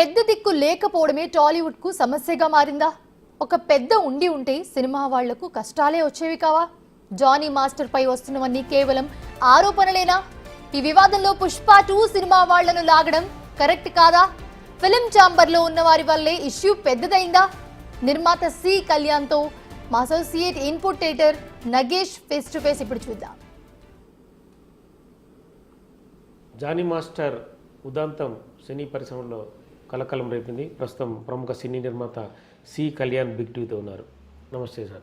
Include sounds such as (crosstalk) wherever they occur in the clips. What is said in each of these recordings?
పెద్ద దిక్కు లేకపోవడమే టాలీవుడ్కు సమస్యగా మారిందా? ఒక పెద్ద ఉండి ఉంటే సినిమా వాళ్ళకు కష్టాలే వచ్చేవి కావా? జానీ మాస్టర్ పై వస్తున్నవన్నీ కేవలం ఆరోపణలేనా? ఈ వివాదంలో పుష్ప టూ సినిమా వాళ్ళను లాగడం కరెక్ట్ కాదా? ఫిలిం ఛాంబర్లో ఉన్న వారి వల్లే ఇష్యూ పెద్దదైందా? నిర్మాత సి కళ్యాణ్తో మా associate input editor Nagesh face to face ఇప్పుడు చూద్దాం. జానీ మాస్టర్ ఉదాంతం సినీ పరిశ్రమలో కలకలం రేపింది. ప్రస్తుతం ప్రముఖ సినీ నిర్మాత సి కళ్యాణ్ బిగ్ టీవీతో ఉన్నారు. నమస్తే సార్.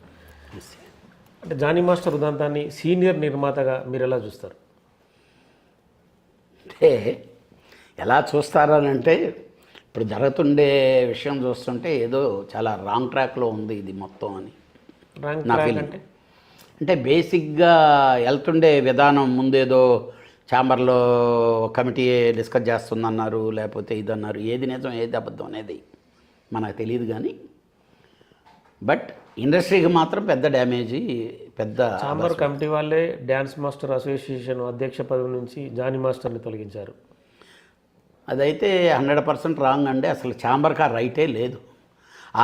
అంటే జానీ మాస్టర్ ఉదాంతాన్ని సీనియర్ నిర్మాతగా మీరు ఎలా చూస్తారు? అంటే ఎలా చూస్తారని అంటే ఇప్పుడు జరుగుతుండే విషయం చూస్తుంటే ఏదో చాలా రాంగ్ ట్రాక్లో ఉంది ఇది మొత్తం అని. నా ట్రాక్ ఫీలింగ్ అంటే? అంటే బేసిక్గా వెళ్తుండే విధానం ముందేదో ఛాంబర్లో కమిటీ డిస్కస్ చేస్తుందన్నారు లేకపోతే ఇదన్నారు ఏది నిజం ఏది అబద్ధం అనేది మనకు తెలియదు కానీ బట్ ఇండస్ట్రీకి మాత్రం పెద్ద డ్యామేజీ పెద్ద చాంబర్ కమిటీ వాళ్ళే డ్యాన్స్ మాస్టర్ అసోసియేషన్ అధ్యక్ష పదవి నుంచి జానీ మాస్టర్ని తొలగించారు. అదైతే హండ్రెడ్ పర్సెంట్ రాంగ్ అండి. అసలు ఛాంబర్కి ఆ రైటే లేదు.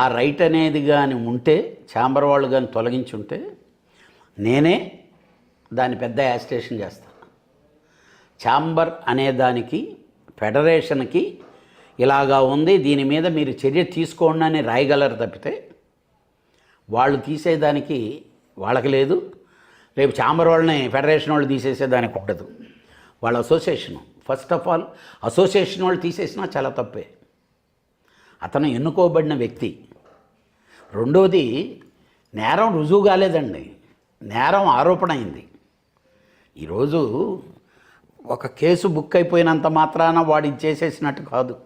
ఆ రైట్ అనేది కానీ ఉంటే ఛాంబర్ వాళ్ళు కానీ తొలగించుంటే నేనే దాన్ని పెద్ద యాజిటేషన్ చేస్తాను ఛాంబర్ అనే దానికి ఫెడరేషన్కి ఇలాగా ఉంది దీని మీద మీరు చర్య తీసుకోండి అని రాయగలరు తప్పితే వాళ్ళు తీసేదానికి వాళ్ళకి లేదు. రేపు ఛాంబర్ వాళ్ళని ఫెడరేషన్ వాళ్ళు తీసేసేదానికి ఉండదు. వాళ్ళ association first of all association వాళ్ళు తీసేసినా చాలా తప్పే. అతను ఎన్నుకోబడిన వ్యక్తి. రెండోది నేరం రుజువు కాలేదండి. నేరం ఆరోపణ అయింది. ఈరోజు ఒక కేసు బుక్ అయిపోయినంత మాత్రాన వాడు ఇది చేసేసినట్టు కాదు.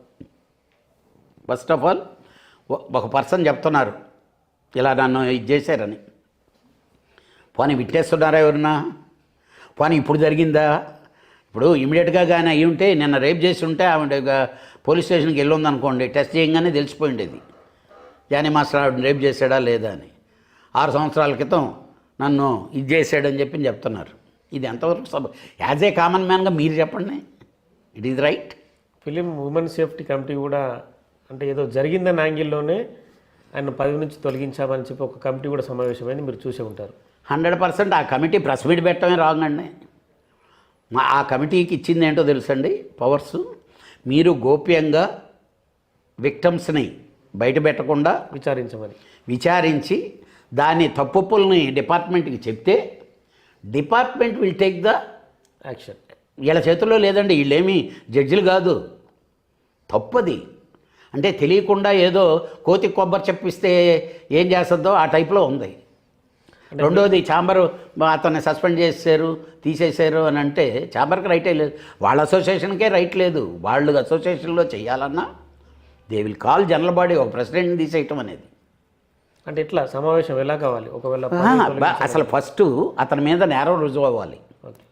ఫస్ట్ ఆఫ్ ఆల్ ఒక పర్సన్ చెప్తున్నారు ఇలా నన్ను ఇది చేశారని. పోనీ విట్టేస్తున్నారా ఎవరన్నా? పోనీ ఇప్పుడు జరిగిందా? ఇప్పుడు ఇమీడియట్గా కానీ అయ్యి ఉంటే నిన్న రేప్ చేసి ఉంటే ఆవిడ పోలీస్ స్టేషన్కి వెళ్ళి ఉందనుకోండి టెస్ట్ చేయగానే తెలిసిపోయిండేది. జానీ మాస్టర్ ఆవిడ రేప్ చేశాడా లేదా అని. ఆరు సంవత్సరాల క్రితం నన్ను ఇది చేశాడని చెప్పి చెప్తున్నారు. ఇది ఎంతవరకు సబ్ యాజ్ ఏ కామన్ మ్యాన్గా మీరు చెప్పండి. It is right film women safety committee కూడా అంటే ఏదో జరిగిందన్న యాంగిల్లోనే ఆయన పదవి నుంచి తొలగించామని చెప్పి ఒక కమిటీ కూడా సమావేశమైంది. మీరు చూసే ఉంటారు. హండ్రెడ్ పర్సెంట్ ఆ కమిటీ ప్రెస్ మీట్ పెట్టడమే రాంగ్ అండి మా ఆ కమిటీకి ఇచ్చింది ఏంటో తెలుసండి? పవర్స్ మీరు గోప్యంగా విక్టమ్స్ని బయట పెట్టకుండా విచారించమని. విచారించి దాని తప్పుల్ని డిపార్ట్మెంట్కి చెప్తే department will take the action. వీళ్ళ చేతుల్లో లేదండి వీళ్ళేమి జడ్జిలు కాదు. తప్పది. అంటే తెలియకుండా ఏదో కోతి కొబ్బరి చెప్పిస్తే ఏం చేస్తుందో ఆ టైప్లో ఉంది. రెండోది ఛాంబర్ అతన్ని సస్పెండ్ చేశారు తీసేశారు అని అంటే ఛాంబర్కి రైటే లేదు. వాళ్ళ అసోసియేషన్కే రైట్ లేదు. వాళ్ళు అసోసియేషన్లో చేయాలన్నా they will call general body ఒక ప్రెసిడెంట్ని తీసేయటం అనేది. అంటే ఎట్లా? సమావేశం ఎలా కావాలి? ఒకవేళ అసలు ఫస్ట్ అతని మీద నేరం రుజువు అవ్వాలి. ఓకే.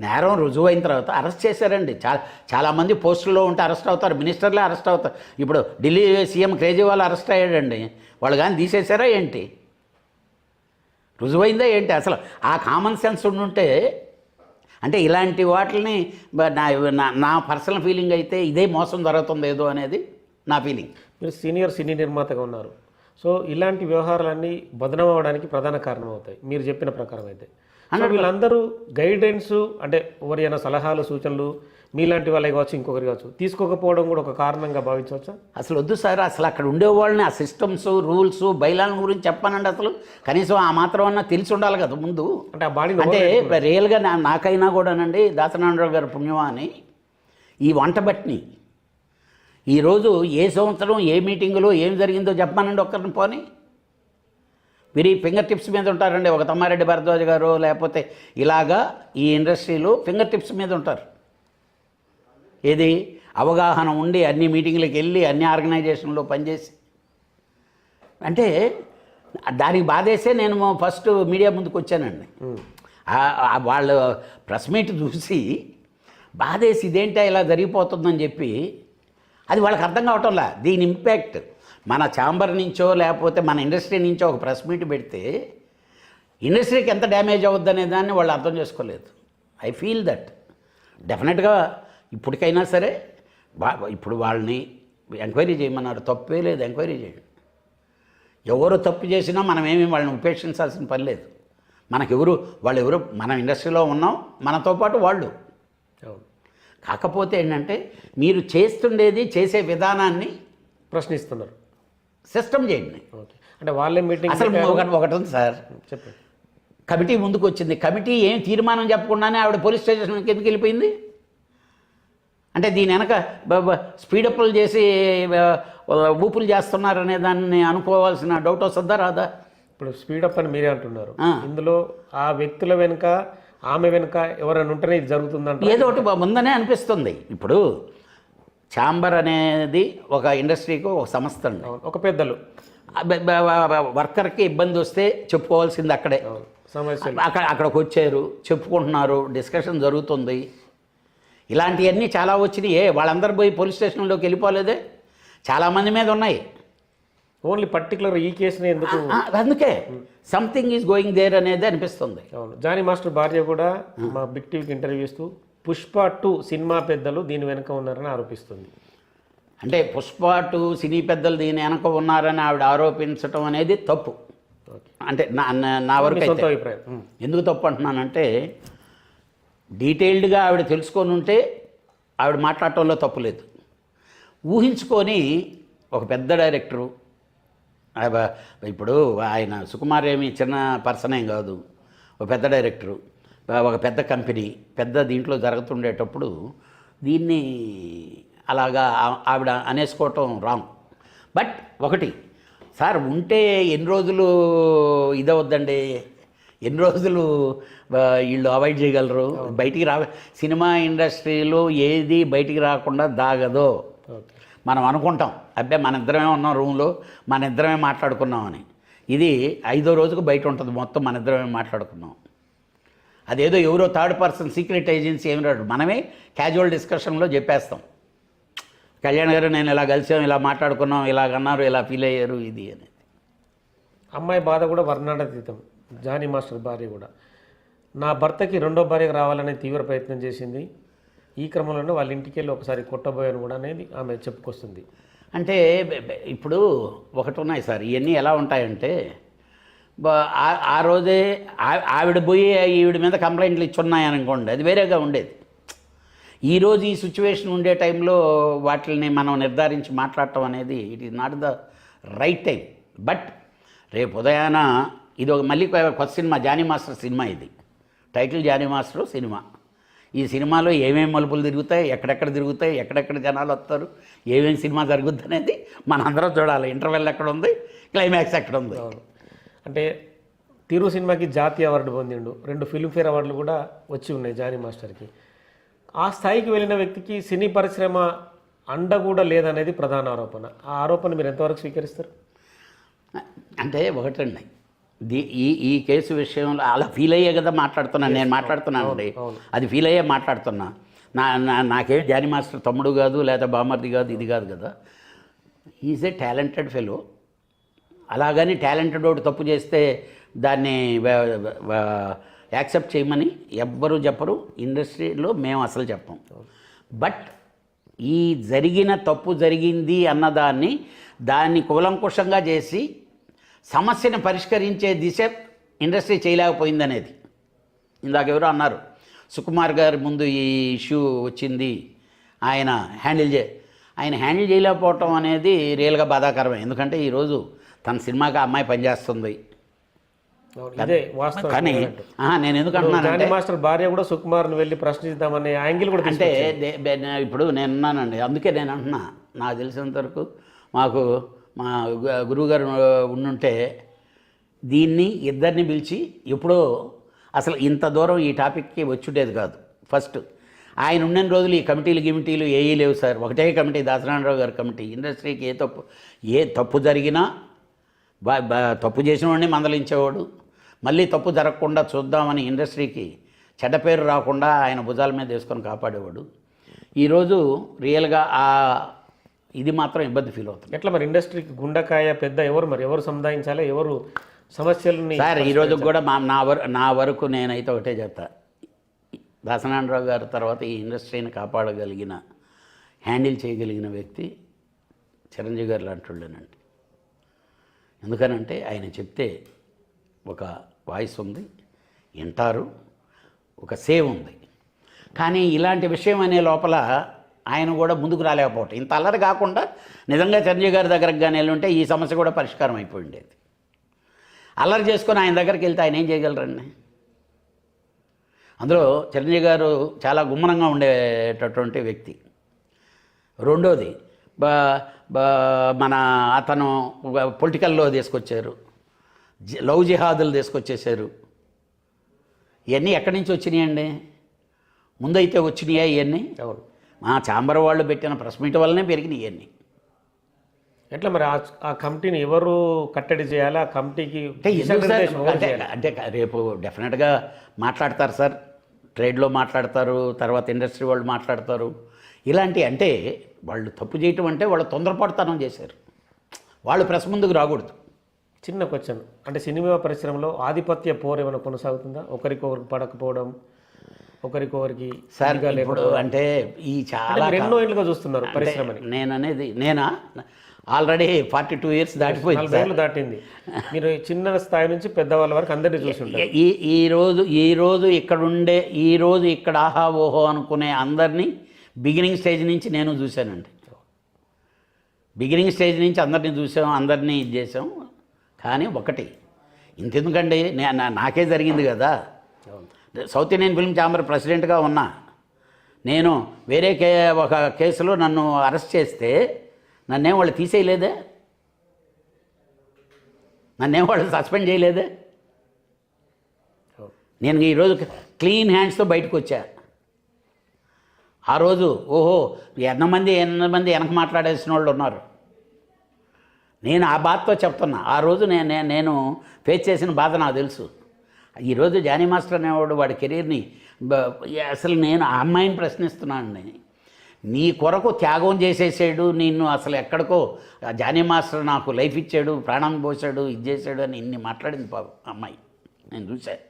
నేరం రుజువు అయిన తర్వాత అరెస్ట్ చేశారండి. చాలా చాలామంది పోస్టుల్లో ఉంటే అరెస్ట్ అవుతారు మినిస్టర్లే అరెస్ట్ అవుతారు. ఇప్పుడు ఢిల్లీ సీఎం కేజ్రీవాల్ అరెస్ట్ అయ్యాడండి. వాళ్ళు కానీ తీసేశారా ఏంటి? రుజువైందా ఏంటి? అసలు ఆ కామన్ సెన్స్ ఉండుంటే అంటే ఇలాంటి వాటిని నా- నా పర్సనల్ ఫీలింగ్ అయితే ఇదే మోసం జరుగుతుంది ఏదో అనేది నా ఫీలింగ్ మీరు సీనియర్ సినీ నిర్మాతగా ఉన్నారు. సో ఇలాంటి వ్యవహారాలన్నీ బదనం అవ్వడానికి ప్రధాన కారణం అవుతాయి మీరు చెప్పిన ప్రకారం అయితే. సో వీళ్ళందరూ గైడెన్స్ అంటే ఎవరైనా సలహాలు సూచనలు మీలాంటి వాళ్ళకి కావచ్చు ఇంకొకరు కావచ్చు తీసుకోకపోవడం కూడా ఒక కారణంగా భావించవచ్చా? అసలు వద్దు సార్ అసలు అక్కడ ఉండేవాళ్ళని ఆ సిస్టమ్స్ రూల్స్ బైలాల గురించి చెప్పానండి అసలు. కనీసం ఆ మాత్రం అన్నా తెలిసి ఉండాలి కదా ముందు. అంటే ఆ బాడీ అంటే రియల్గా నాకైనా కూడానండి దాసనారాయణరావు గారి పుణ్యమా అని ఈ వంట బట్టిని ఈరోజు ఏ సంవత్సరం ఏ మీటింగులో ఏం జరిగిందో చెప్పమానండి ఒక్కరిని పోని. మీరు ఈ ఫింగర్ టిప్స్ మీద ఉంటారండి ఒక తమ్మారెడ్డి భరద్వాజ్ గారు లేకపోతే ఇలాగా ఈ ఇండస్ట్రీలో ఫింగర్ టిప్స్ మీద ఉంటారు. ఏది? అవగాహన ఉండి అన్ని మీటింగ్లకు వెళ్ళి అన్ని ఆర్గనైజేషన్లో పనిచేసి. అంటే దానికి బాధేసే నేను ఫస్ట్ మీడియా ముందుకు వచ్చానండి. వాళ్ళ ప్రెస్ మీట్ చూసి బాధేసి ఇదేంటా ఇలా జరిగిపోతుందని చెప్పి అది వాళ్ళకి అర్థం కావటంలా. దీని ఇంపాక్ట్ మన ఛాంబర్ నుంచో లేకపోతే మన ఇండస్ట్రీ నుంచో ఒక ప్రెస్ మీట్ పెడితే ఇండస్ట్రీకి ఎంత డ్యామేజ్ అవుద్ది అనే దాన్ని వాళ్ళు అర్థం చేసుకోలేదు. I feel that. డెఫినెట్గా ఇప్పటికైనా సరే బా ఇప్పుడు వాళ్ళని ఎంక్వైరీ చేయమన్నారు. తప్పే లేదు ఎంక్వైరీ చేయండి. ఎవరు తప్పు చేసినా మనం ఏమీ వాళ్ళని ఉపేక్షించాల్సిన పని లేదు. మనకెవరు వాళ్ళు ఎవరు మనం ఇండస్ట్రీలో ఉన్నాం మనతో పాటు వాళ్ళు. కాకపోతే ఏంటంటే మీరు చేస్తుండేది చేసే విధానాన్ని ప్రశ్నిస్తున్నారు. సిస్టమ్ చేయండి. ఓకే. అంటే వాళ్ళే మీటింగ్ అసలు ఒకటి ఒకటి ఉంది సార్. చెప్పండి. కమిటీ ముందుకు వచ్చింది కమిటీ ఏం తీర్మానం చెప్పకుండానే ఆవిడ పోలీస్ స్టేషన్కి ఎందుకు వెళ్ళిపోయింది. అంటే దీని వెనక స్పీడప్లు చేసి ఊపులు చేస్తున్నారనే దాన్ని అనుకోవాల్సిన డౌట్ వస్తుందా రాదా? ఇప్పుడు స్పీడప్ అని మీరే అంటున్నారు. ఇందులో ఆ వ్యక్తుల వెనుక ఆమె వెనుక ఎవరైనా ఉంటేనే ఇది జరుగుతుందంట. ఏదో ఒకటి ఉందనే అనిపిస్తుంది. ఇప్పుడు ఛాంబర్ అనేది ఒక ఇండస్ట్రీకి ఒక సంస్థ అండి. ఒక పెద్దలు. వర్కర్కి ఇబ్బంది వస్తే చెప్పుకోవాల్సింది అక్కడే. అక్కడ అక్కడికి వచ్చారు చెప్పుకుంటున్నారు డిస్కషన్ జరుగుతుంది. ఇలాంటివన్నీ చాలా వచ్చినాయి. ఏ వాళ్ళందరూ పోయి పోలీస్ స్టేషన్లోకి వెళ్ళిపోలేదే? చాలామంది మీద ఉన్నాయి. ఓన్లీ పర్టికులర్ ఈ కేసుని ఎందుకు? అందుకే సంథింగ్ ఈజ్ గోయింగ్ దేర్ అనేది అనిపిస్తుంది. అవును. జానీ మాస్టర్ భార్య కూడా మా బిగ్ టీవీకి ఇంటర్వ్యూ ఇస్తూ పుష్ప టూ సినిమా పెద్దలు దీని వెనుక ఉన్నారని ఆరోపిస్తుంది. అంటే పుష్ప టూ సినీ పెద్దలు దీని వెనక ఉన్నారని ఆవిడ ఆరోపించటం అనేది తప్పు. అంటే నా నా- వరకు అభిప్రాయం. ఎందుకు తప్పు అంటున్నానంటే డీటెయిల్డ్గా ఆవిడ తెలుసుకొని ఉంటే ఆవిడ మాట్లాడటంలో తప్పు లేదు. ఊహించుకొని ఒక పెద్ద డైరెక్టరు ఇప్పుడు ఆయన సుకుమార్ ఏమి చిన్న పర్సన్ ఏం కాదు. ఒక పెద్ద డైరెక్టరు ఒక పెద్ద కంపెనీ పెద్ద దీంట్లో జరుగుతుండేటప్పుడు దీన్ని అలాగా ఆవిడ అనేసుకోవటం రాంగ్. బట్ ఒకటి సార్ ఉంటే ఎన్ని రోజులు ఇదవద్దండి ఎన్ని రోజులు వీళ్ళు అవాయిడ్ చేయగలరు? బయటికి రా సినిమా ఇండస్ట్రీలో ఏది బయటికి రాకుండా దాగదో. మనం అనుకుంటాం అబ్బే మన ఇద్దరమే ఉన్నాం రూమ్లో మన ఇద్దరమే మాట్లాడుకున్నామని ఇది ఐదో రోజుకు బయట ఉంటుంది మొత్తం మన ఇద్దరమే మాట్లాడుకున్నాం. అదేదో ఎవరో థర్డ్ పర్సన్ సీక్రెట్ ఏజెన్సీ ఏమి రాడు మనమే క్యాజువల్ డిస్కషన్లో చెప్పేస్తాం. కళ్యాణ్ గారు నేను ఇలా కలిసాం ఇలా మాట్లాడుకున్నాం ఇలాగన్నారు ఇలా ఫీల్ అయ్యారు ఇది అనేది. అమ్మాయి బాధ కూడా వర్ణాతీతం జానీ మాస్టర్ భార్య కూడా. నా భర్తకి రెండో భార్యకు రావాలనే తీవ్ర ప్రయత్నం చేసింది. ఈ క్రమంలోనే వాళ్ళ ఇంటికి వెళ్ళి ఒకసారి కొట్టబోయాను కూడా అనేది ఆమె చెప్పుకొస్తుంది. అంటే ఇప్పుడు ఒకటి ఉన్నాయి సార్. ఇవన్నీ ఎలా ఉంటాయంటే ఆ- రోజే ఆ- ఆవిడ పోయి ఈవిడ మీద కంప్లైంట్లు ఇచ్చున్నాయనుకోండి అది వేరేగా ఉండేది. ఈరోజు ఈ సిచ్యువేషన్ ఉండే టైంలో వాటిని మనం నిర్ధారించి మాట్లాడటం అనేది it is not the right time. But రేపు ఉదయాన ఇది ఒక మళ్ళీ కొత్త సినిమా జానీ మాస్టర్ సినిమా ఇది. Title Johnny master cinema. ఈ సినిమాలో ఏమేమి మలుపులు తిరుగుతాయి ఎక్కడెక్కడ తిరుగుతాయి ఎక్కడెక్కడ జనాలు వస్తారు ఏమేమి సినిమా జరుగుద్ది అనేది మన అందరం చూడాలి. ఇంటర్వెల్ ఎక్కడ ఉంది? క్లైమాక్స్ ఎక్కడ ఉంది? అంటే తిరు సినిమాకి జాతీయ అవార్డు పొందిండు. రెండు ఫిల్మ్ఫేర్ అవార్డులు కూడా వచ్చి ఉన్నాయి జానీ మాస్టర్కి. ఆ స్థాయికి వెళ్ళిన వ్యక్తికి సినీ పరిశ్రమ అండ కూడా లేదనేది ప్రధాన ఆరోపణ. ఆ ఆరోపణ మీరు ఎంతవరకు స్వీకరిస్తారు? అంటే ఒకటండి. ఈ ఈ కేసు విషయంలో అలా ఫీల్ అయ్యే కదా మాట్లాడుతున్నాను నేను మాట్లాడుతున్నాను అండి. అది ఫీల్ అయ్యే మాట్లాడుతున్నా. నా నా నాకేం జానీ మాస్టర్ తమ్ముడు కాదు లేదా బామర్ది కాదు ఇది కాదు కదా. ఈజ్ ఏ టాలెంటెడ్ ఫెలో అలాగని టాలెంటెడ్ వాడు తప్పు చేస్తే దాన్ని యాక్సెప్ట్ చేయమని ఎవ్వరు చెప్పరు. ఇండస్ట్రీలో మేము అసలు చెప్పం. బట్ ఈ జరిగిన తప్పు జరిగింది అన్నదాన్ని దాన్ని కూలంకుషంగా చేసి సమస్యను పరిష్కరించే దిశ ఇండస్ట్రీ చేయలేకపోయింది అనేది ఇందాక ఎవరో అన్నారు సుకుమార్ గారి ముందు ఈ ఇష్యూ వచ్చింది ఆయన హ్యాండిల్ చే ఆయన హ్యాండిల్ చేయలేకపోవటం అనేది రియల్గా బాధాకరమే. ఎందుకంటే ఈరోజు తన సినిమాకి అమ్మాయి పనిచేస్తుంది. కానీ నేను ఎందుకు ఇప్పుడు అంటున్నానంటే జానీ మాస్టర్ భార్య కూడా సుకుమార్ని వెళ్ళి ప్రశ్నిద్దామనే యాంగిల్ కూడా అంటే ఇప్పుడు నేను ఉన్నానండి అందుకే నేను అంటున్నా. నాకు తెలిసినంత వరకు మాకు మా గురువుగారు ఉండుంటే దీన్ని ఇద్దరిని పిలిచి ఎప్పుడో అసలు ఇంత దూరం ఈ టాపిక్కి వచ్చుండేది కాదు. ఫస్ట్ ఆయన ఉన్న రోజులు ఈ కమిటీలు గిమిటీలు ఏవీ లేవు సార్. ఒకటే కమిటీ దాసనారాయణరావు గారి కమిటీ. ఇండస్ట్రీకి ఏ తప్పు ఏ తప్పు జరిగినా బా బా తప్పు చేసిన వాడిని మందలించేవాడు. మళ్ళీ తప్పు జరగకుండా చూద్దామని ఇండస్ట్రీకి చెడ్డ పేరు రాకుండా ఆయన భుజాల మీద వేసుకొని కాపాడేవాడు. ఈరోజు రియల్గా ఆ ఇది మాత్రం ఇబ్బంది ఫీల్ అవుతుంది. ఎట్లా మరి ఇండస్ట్రీకి గుండకాయ పెద్ద ఎవరు మరి? ఎవరు సముదాయించాలి? ఎవరు సమస్యలని సార్ ఈరోజు కూడా మా నా వర నా వరకు నేనైతే ఒకటే చెప్తా. దాసనారాయణరావు గారి తర్వాత ఈ ఇండస్ట్రీని కాపాడగలిగిన హ్యాండిల్ చేయగలిగిన వ్యక్తి చిరంజీవి గారు లాంటి వాళ్ళేనండి. ఎందుకనంటే ఆయన చెప్తే ఒక వాయిస్ ఉంది వింటారు ఒక సేవ్ ఉంది. కానీ ఇలాంటి విషయం అనే లోపల ఆయన కూడా ముందుకు రాలేకపోవటం. ఇంత అల్లరి కాకుండా నిజంగా చిరంజీవి గారి దగ్గరకు కానీ వెళ్ళి ఉంటే ఈ సమస్య కూడా పరిష్కారం అయిపోయి ఉండేది అల్లరి చేసుకొని ఆయన దగ్గరికి వెళ్తే ఆయన ఏం చేయగలరండి? అందులో చిరంజీవి గారు చాలా గుమ్మనంగా ఉండేటటువంటి వ్యక్తి. రెండోది మన అతను పొలిటికల్లో తీసుకొచ్చారు. లవ్ జిహాదులు తీసుకొచ్చేసారు ఇవన్నీ ఎక్కడి నుంచి వచ్చినాయండి? ముందైతే వచ్చినాయా ఇవన్నీ ఎవరు? మా చాంబర్ వాళ్ళు పెట్టిన ప్రెస్ మీట్ వల్లనే పెరిగినాయి ఇవన్నీ ఎట్లా మరి ఆ- కమిటీని ఎవరు కట్టడి చేయాలి? ఆ కమిటీకి? అంటే రేపు డెఫినెట్గా మాట్లాడతారు సార్. ట్రేడ్లో మాట్లాడతారు తర్వాత ఇండస్ట్రీ వాళ్ళు మాట్లాడతారు. ఇలాంటి అంటే వాళ్ళు తప్పు చేయటం అంటే వాళ్ళు తొందరపడతనం చేశారు. వాళ్ళు ప్రెస్ ముందుకు రాకూడదు. చిన్న క్వశ్చన్. అంటే సినిమా పరిశ్రమలో ఆధిపత్య పోరు ఏమైనా కొనసాగుతుందా? ఒకరికొకరికి పడకపోవడం ఒకరికొకరికి సార్ ఇదిగా ఇప్పుడు. అంటే ఈ చాలా ఎన్నో ఏళ్ళుగా చూస్తున్నారు పరిశ్రమని. నేను అనేది నేనా? ఆల్రెడీ ఫార్టీ టూ ఇయర్స్ దాటిపోయింది దాటింది. మీరు చిన్న స్థాయి నుంచి పెద్దవాళ్ళ వరకు అందరినీ చూసి ఈ ఈ రోజు ఈ రోజు ఇక్కడ ఉండే ఈ రోజు ఇక్కడ ఆహా ఓహో అనుకునే అందరినీ బిగినింగ్ స్టేజ్ నుంచి నేను చూశానండి. బిగినింగ్ స్టేజ్ నుంచి అందరినీ చూసాం అందరినీ ఇది చేసాం. కానీ ఒకటి ఇంతెందుకండి? నాకే జరిగింది కదా. సౌత్ ఇండియన్ ఫిల్మ్ ఛాంబర్ ప్రెసిడెంట్గా ఉన్నా నేను వేరే కే ఒక కేసులో నన్ను అరెస్ట్ చేస్తే నన్నేం వాళ్ళు తీసేయలేదే? నన్నేం వాళ్ళు సస్పెండ్ చేయలేదే? నేను ఈరోజు క్లీన్ హ్యాండ్స్తో బయటకు వచ్చా ఆ రోజు ఓహో ఎంతమంది ఎంతమంది వెనక మాట్లాడేసిన వాళ్ళు ఉన్నారు. నేను ఆ బాధతో చెప్తున్నా. ఆ రోజు నేను నేను- నేను ఫేస్ చేసిన బాధ నాకు తెలుసు. ఈరోజు జానీ మాస్టర్ అనేవాడు వాడి కెరీర్ని అసలు నేను ఆ అమ్మాయిని ప్రశ్నిస్తున్నాను నీ కొరకు త్యాగం చేసేసాడు నిన్ను అసలు ఎక్కడికో జానీ మాస్టర్ నాకు లైఫ్ ఇచ్చాడు ప్రాణం పోసాడు ఇది చేశాడు అని ఇన్ని మాట్లాడింది పాపం అమ్మాయి. నేను చూశాను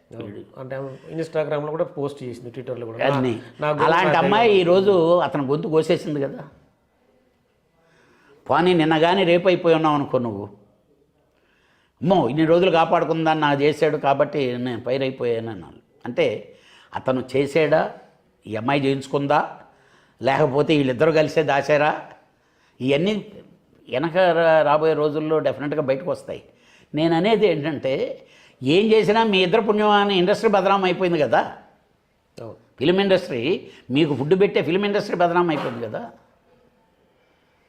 అంటే ఇన్స్టాగ్రామ్లో కూడా పోస్ట్ చేసింది ట్విట్టర్లో కూడా. అన్ని. అలాంటి అమ్మాయి ఈరోజు అతను గొంతు కోసేసింది కదా. పోనీ నిన్న కానీ రేపు అయిపోయి ఉన్నావు అనుకో నువ్వు. అమ్మో ఇన్ని రోజులు కాపాడుకుందాన్ని నాకు చేశాడు కాబట్టి నేను పైరైపోయాను అన్నాను అంటే అతను చేసాడా ఈ అమ్మాయి చేయించుకుందా? లేకపోతే వీళ్ళిద్దరూ కలిసే దాచారా? ఇవన్నీ వెనక రాబోయే రోజుల్లో డెఫినెట్గా బయటకు వస్తాయి. నేను అనేది ఏంటంటే ఏం చేసినా మీ ఇద్దరు పుణ్యం అని ఇండస్ట్రీ బదనాం అయిపోయింది కదా. ఫిలిం ఇండస్ట్రీ మీకు ఫుడ్ పెట్టే ఫిలిం ఇండస్ట్రీ బదనాం అయిపోయింది కదా?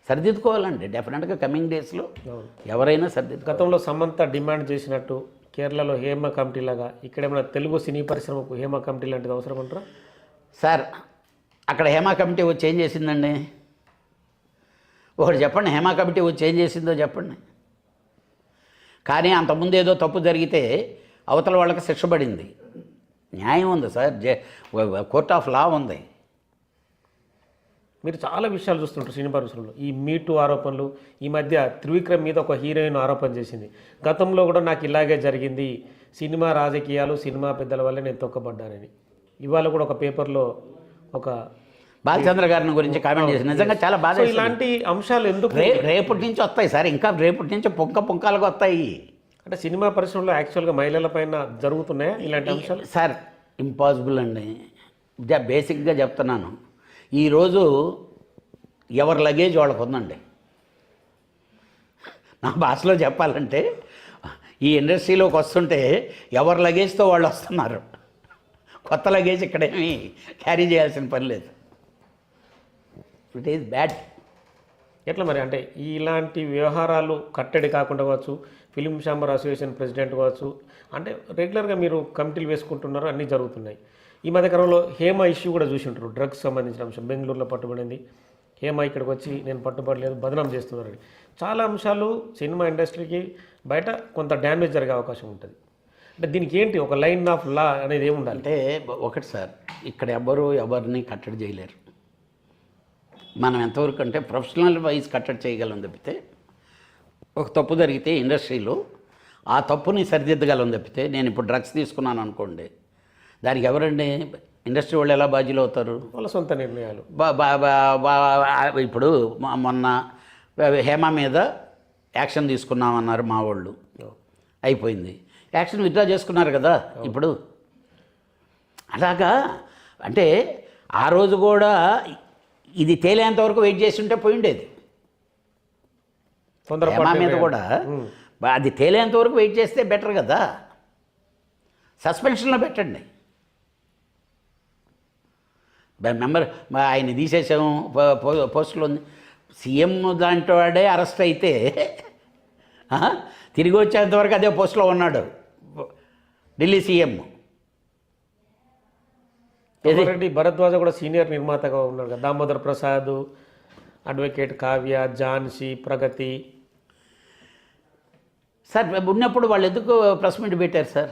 సరిదిద్దుకోవాలండి. డెఫినెట్గా కమింగ్ డేస్లో. ఎవరైనా సరిదిద్దుకో గతంలో సమంత డిమాండ్ చేసినట్టు కేరళలో హేమ కమిటీ లాగా ఇక్కడ ఏమైనా తెలుగు సినీ పరిశ్రమకు హేమ కమిటీ లాంటిది అవసరం అంటారా సార్ అక్కడ హేమా కమిటీ వచ్చి ఏం చేసిందండి. ఒకటి చెప్పండి హేమా కమిటీ వచ్చి ఏం చేసిందో చెప్పండి. కానీ అంతకుముందు ఏదో తప్పు జరిగితే అవతల వాళ్ళకి శిక్ష పడింది. న్యాయం ఉంది sir. The court of law ఉంది. మీరు చాలా విషయాలు చూస్తుంటారు సినీ పరిశ్రమలో ఈ మీటు ఆరోపణలు ఈ మధ్య త్రివిక్రమ్ మీద ఒక హీరోయిన్ ఆరోపణ చేసింది. గతంలో కూడా నాకు ఇలాగే జరిగింది. సినిమా రాజకీయాలు సినిమా పెద్దల వల్లే నేను తొక్కబడ్డానని. ఇవాళ కూడా ఒక పేపర్లో ఒక బాలచంద్ర గారిని గురించి కామెంట్ చేసి నిజంగా చాలా బాధ. ఇలాంటి అంశాలు ఎందుకు రేపటి నుంచి వస్తాయి సార్. ఇంకా రేపటి నుంచి పుంక పుంకాలుగా వస్తాయి. అంటే సినిమా పరిశ్రమలో యాక్చువల్గా మహిళల పైన జరుగుతున్నాయా ఇలాంటి అంశాలు? సార్ ఇంపాసిబుల్ అండి. బేసిక్గా చెప్తున్నాను. ఈరోజు ఎవరి లగేజ్ వాళ్ళకు ఉందండి. నా భాషలో చెప్పాలంటే ఈ ఇండస్ట్రీలోకి వస్తుంటే ఎవరి లగేజ్తో వాళ్ళు వస్తున్నారు. కొత్త లగేజ్ ఇక్కడేమీ క్యారీ చేయాల్సిన పని లేదు. ఇట్ ఈజ్ బ్యాడ్ ఎట్లా మరి? అంటే ఇలాంటి వ్యవహారాలు కట్టడి కాకుండా కావచ్చు ఫిలిం ఛాంబర్ అసోసియేషన్ ప్రెసిడెంట్ కావచ్చు అంటే రెగ్యులర్గా మీరు కమిటీలు వేసుకుంటున్నారు అన్నీ జరుగుతున్నాయి. ఈ మధ్యకాలంలో హేమ ఇష్యూ కూడా చూసి ఉంటారు డ్రగ్స్ సంబంధించిన అంశం బెంగళూరులో పట్టుబడింది. హేమ ఇక్కడికి వచ్చి నేను పట్టుబడలేదు బదనాం చేస్తున్నారని చాలా అంశాలు సినిమా ఇండస్ట్రీకి బయట కొంత డ్యామేజ్ జరిగే అవకాశం ఉంటుంది. అంటే దీనికి ఏంటి ఒక లైన్ ఆఫ్ లా అనేది ఏమి అంటే ఒకటి సార్ ఇక్కడ ఎవరు ఎవరిని కట్టడి చేయలేరు. మనం ఎంతవరకు అంటే ప్రొఫెషనల్ వైజ్ కట్టడి చేయగలం తప్పితే ఒక తప్పు జరిగితే ఇండస్ట్రీలో ఆ తప్పుని సరిదిద్దగలం తప్పితే నేను ఇప్పుడు డ్రగ్స్ తీసుకున్నాను అనుకోండి దానికి ఎవరండి? ఇండస్ట్రీ వాళ్ళు ఎలా బాధ్యులు అవుతారు? వాళ్ళ సొంత నిర్ణయాలు. ఇప్పుడు మొన్న హేమ మీద యాక్షన్ తీసుకున్నామన్నారు మా వాళ్ళు. అయిపోయింది. యాక్షన్ విత్డ్రా చేసుకున్నారు కదా ఇప్పుడు. అలాగా అంటే ఆ రోజు కూడా ఇది తేలేంత వరకు వెయిట్ చేసి ఉంటే పోయి ఉండేది తొందరపాటు మీద కూడా అది తేలేంత వరకు వెయిట్ చేస్తే బెటర్ కదా. సస్పెన్షన్లో పెట్టండి. మెంబర్ ఆయన తీసేసాము పోస్టులో ఉంది. సీఎం లాంటి వాడే అరెస్ట్ అయితే తిరిగి వచ్చేంత వరకు అదే పోస్టులో ఉన్నాడు. ఢిల్లీ సీఎం? రెడ్డి భరద్వాజ కూడా సీనియర్ నిర్మాతగా ఉన్నాడు కదా. దామోదర్ ప్రసాద్ అడ్వకేట్ కావ్య ఝాన్సీ ప్రగతి సార్ ఉన్నప్పుడు వాళ్ళు ఎందుకు ప్రెస్ మీట్ పెట్టారు సార్?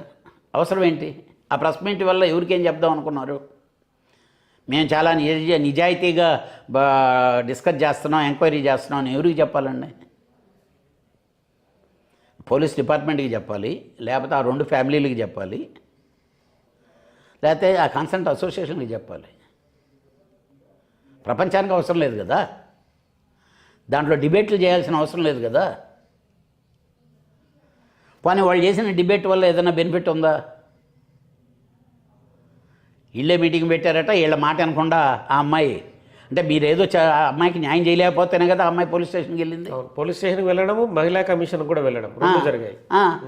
అవసరం ఏంటి? ఆ ప్రెస్ మీట్ వల్ల ఎవరికేం చెప్దాం అనుకున్నారు? మేము చాలా నిజ నిజాయితీగా బా డిస్కస్ చేస్తున్నాం ఎంక్వైరీ చేస్తున్నాం అని ఎవరికి చెప్పాలండి? పోలీస్ డిపార్ట్మెంట్కి చెప్పాలి లేకపోతే ఆ రెండు ఫ్యామిలీలకి చెప్పాలి లేకపోతే ఆ కన్సల్ట్ అసోసియేషన్కి చెప్పాలి. ప్రపంచానికి అవసరం లేదు కదా? దాంట్లో డిబేట్లు చేయాల్సిన అవసరం లేదు కదా? పోనీ వాళ్ళు చేసిన డిబేట్ వల్ల ఏదైనా బెనిఫిట్ ఉందా? వీళ్ళే మీటింగ్ పెట్టారట వీళ్ళ మాట అనకుండా ఆ అమ్మాయి అంటే మీరు ఏదో చ- ఆ అమ్మాయికి న్యాయం చేయలేకపోతేనే కదా అమ్మాయి పోలీస్ స్టేషన్కి వెళ్ళింది? పోలీస్ స్టేషన్కి వెళ్ళడము మహిళా కమిషన్ కూడా వెళ్ళడం జరిగాయి.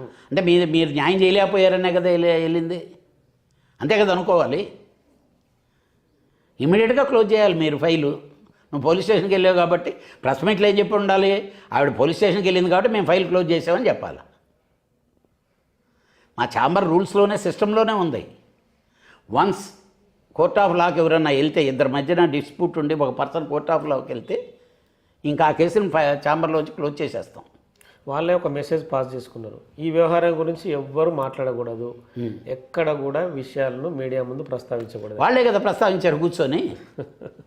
అంటే మీరు మీరు న్యాయం చేయలేకపోయారనే కదా వెళ్ళి- వెళ్ళింది? అంతే కదా అనుకోవాలి. ఇమీడియట్గా క్లోజ్ చేయాలి మీరు ఫైలు. నువ్వు పోలీస్ స్టేషన్కి వెళ్ళావు కాబట్టి ప్రెస్ మీట్లో ఏం చెప్పి ఉండాలి? ఆవిడ పోలీస్ స్టేషన్కి వెళ్ళింది కాబట్టి మేము ఫైల్ క్లోజ్ చేసామని చెప్పాలి. మా ఛాంబర్ రూల్స్లోనే సిస్టంలోనే ఉంది. వన్స్ కోర్ట్ ఆఫ్ లాకి ఎవరన్నా వెళ్తే ఇద్దరి మధ్యన డిస్ప్యూట్ ఉండి ఒక పర్సన్ కోర్ట్ ఆఫ్ లాకి వెళ్తే ఇంకా ఆ కేసుని ఛాంబర్లోంచి క్లోజ్ చేసేస్తాం. వాళ్ళే ఒక మెసేజ్ పాస్ చేసుకున్నారు. ఈ వ్యవహారం గురించి ఎవ్వరు మాట్లాడకూడదు. ఎక్కడ కూడా విషయాలను మీడియా ముందు ప్రస్తావించకూడదు. వాళ్ళే కదా ప్రస్తావించారు కూర్చొని. (laughs)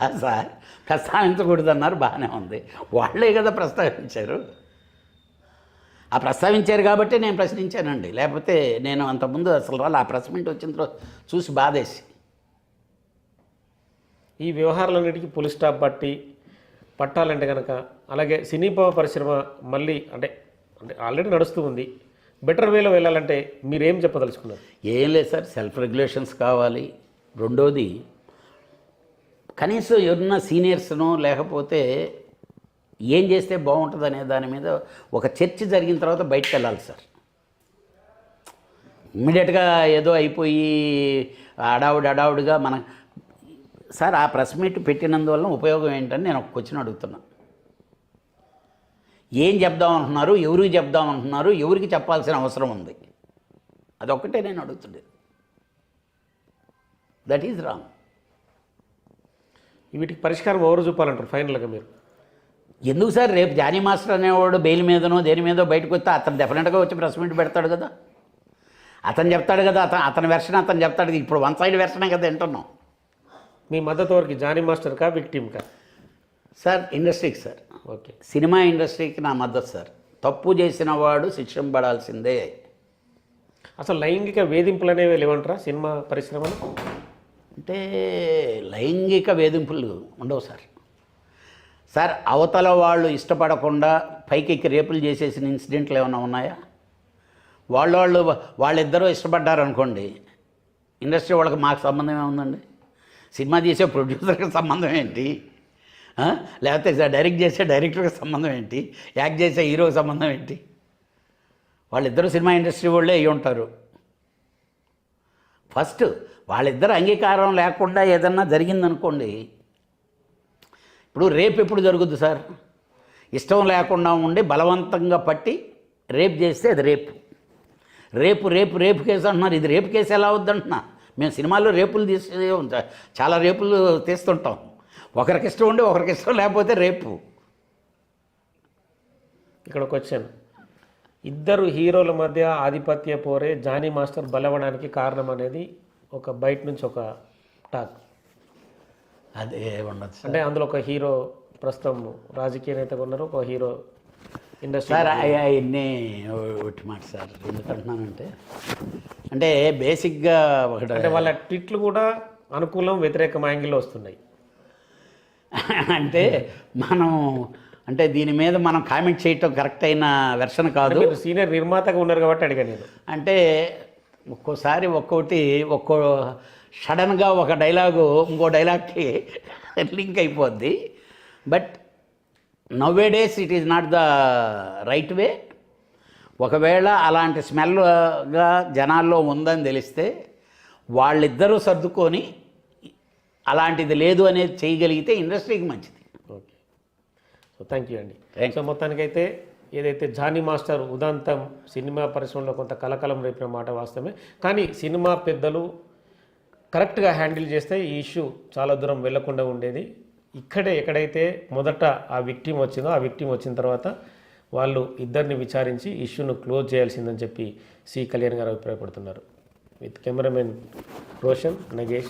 కాదు సార్ ప్రస్తావించకూడదు అన్నారు బాగానే ఉంది. వాళ్ళే కదా ప్రస్తావించారు. ఆ ప్రస్తావించారు కాబట్టి నేను ప్రశ్నించానండి. లేకపోతే నేను అంతకుముందు అసలు వాళ్ళు ఆ ప్రెస్ మీట్ వచ్చిన తర్వాత చూసి బాధేసి. ఈ వ్యవహారాలన్నిటికీ పులి స్టాప్ పట్టి పట్టాలంటే కనుక అలాగే సినీ పరిశ్రమ మళ్ళీ అంటే అంటే ఆల్రెడీ నడుస్తూ ఉంది. బెటర్ వేలో వెళ్ళాలంటే మీరేం చెప్పదలుచుకున్నారు? ఏం లేదు సార్ సెల్ఫ్ రెగ్యులేషన్స్ కావాలి. రెండోది కనీసం ఎవరన్నా సీనియర్స్ను లేకపోతే ఏం చేస్తే బాగుంటుంది అనే దాని మీద ఒక చర్చ జరిగిన తర్వాత బయటకు వెళ్ళాలి సార్. ఇమ్మీడియట్గా ఏదో అయిపోయి అడావుడి అడావుడిగా మన సార్ ఆ ప్రెస్ మీట్ పెట్టినందువల్ల ఉపయోగం ఏంటని నేను ఒక క్వశ్చన్ అడుగుతున్నా. ఏం చెప్దాం అంటున్నారు? ఎవరికి చెప్దాం అంటున్నారు? ఎవరికి చెప్పాల్సిన అవసరం ఉంది? అదొక్కటే నేను అడుగుతుండేది. దట్ ఈజ్ రాంగ్ వీటికి పరిష్కారం ఎవరు చూపాలంటారు ఫైనల్గా మీరు. ఎందుకు సార్? రేపు జానీ మాస్టర్ అనేవాడు బెయిల్ మీదనో దేని మీదో బయటకు వస్తే అతను డెఫినెట్గా వచ్చి ప్రెస్ మీట్ పెడతాడు కదా. అతను చెప్తాడు కదా అతను అతని వెర్షన్ అతను చెప్తాడు. ఇప్పుడు వన్ సైడ్ వెర్షనే కదా వింటున్నాం. మీ మద్దతు వరకు జానీ మాస్టర్కా విక్టిమ్కా సార్ ఇండస్ట్రీకి సార్. ఓకే. సినిమా ఇండస్ట్రీకి నా మద్దతు సార్. తప్పు చేసిన వాడు శిక్షింపడాల్సిందే అసలు లైంగిక వేధింపులు అనేవి లేవంటారా సినిమా పరిశ్రమలో? అంటే లైంగిక వేధింపులు ఉండవు సార్. సార్ అవతల వాళ్ళు ఇష్టపడకుండా పైకెక్కి రేపులు చేసేసిన ఇన్సిడెంట్లు ఏమైనా ఉన్నాయా? వాళ్ళ వాళ్ళు వాళ్ళిద్దరూ ఇష్టపడ్డారు అనుకోండి ఇండస్ట్రీ వాళ్ళకి మాకు సంబంధం ఏముందండి? సినిమా చేసే ప్రొడ్యూసర్కి సంబంధం ఏంటి? లేకపోతే డైరెక్ట్ చేసే డైరెక్టర్కి సంబంధం ఏంటి? యాక్ట్ చేసే హీరోకి సంబంధం ఏంటి? వాళ్ళిద్దరూ సినిమా ఇండస్ట్రీ వాళ్ళే అయ్యి ఉంటారు. ఫస్ట్ వాళ్ళిద్దరు అంగీకారం లేకుండా ఏదన్నా జరిగిందనుకోండి ఇప్పుడు రేపు ఎప్పుడు జరుగుద్ది సార్? ఇష్టం లేకుండా ఉండి బలవంతంగా పట్టి రేపు చేస్తే అది రేపు. రేపు రేపు రేపు కేసు అంటున్నారు. ఇది రేపు కేసు ఎలా అవుద్దంటున్నా మేము సినిమాల్లో రేపులు తీసే చాలా రేపులు తీస్తుంటాం. ఒకరికి ఇష్టం ఉండి ఒకరికి ఇష్టం లేకపోతే రేపు. ఇక్కడ ఒక క్వశ్చన్ ఇద్దరు హీరోల మధ్య ఆధిపత్య పోరే జానీ మాస్టర్ బలవడానికి కారణం అనేది ఒక బయట నుంచి ఒక టాక్. అదే ఉండదు అంటే అందులో ఒక హీరో ప్రస్తుతం రాజకీయ నేతగా ఉన్నారు ఒక హీరో ఇండస్ట్రీ సార్ అవన్నీ ఒకటి మాట సార్. ఎందుకంటున్నానంటే అంటే బేసిక్గా ఒకటి అంటే వాళ్ళ ట్వీట్లు కూడా అనుకూలం వ్యతిరేకం యాంగిల్లో వస్తున్నాయి. (laughs) అంటే మనం అంటే దీని మీద మనం కామెంట్ చేయటం కరెక్ట్ అయిన వెర్షన్ కాదు. సీనియర్ నిర్మాతగా ఉన్నారు కాబట్టి అడిగాను నేను. అంటే ఒక్కోసారి ఒక్కోటి ఒక్కో సడన్గా ఒక డైలాగు ఇంకో డైలాగ్కి లింక్ అయిపోద్ది. But nowadays it is not the right way. ఒకవేళ అలాంటి స్మెల్గా జనాల్లో ఉందని తెలిస్తే వాళ్ళిద్దరూ సర్దుకొని అలాంటిది లేదు అనేది చేయగలిగితే ఇండస్ట్రీకి మంచిది. ఓకే. సో థ్యాంక్ యూ అండి. సో మొత్తానికైతే ఏదైతే జానీ మాస్టర్ ఉదాంతం సినిమా పరిశ్రమలో కొంత కలకలం రేపిన మాట వాస్తవమే. కానీ సినిమా పెద్దలు కరెక్ట్గా హ్యాండిల్ చేస్తే ఈ ఇష్యూ చాలా దూరం వెళ్ళకుండా ఉండేది. ఇక్కడే ఎక్కడైతే మొదట ఆ విక్టిమ్ వచ్చిందో ఆ విక్టిమ్ వచ్చిన తర్వాత వాళ్ళు ఇద్దరిని విచారించి ఇష్యూను క్లోజ్ చేయాల్సిందని చెప్పి సి కళ్యాణ్ గారు అభిప్రాయపడుతున్నారు. With cameraman Roshan Nagesh.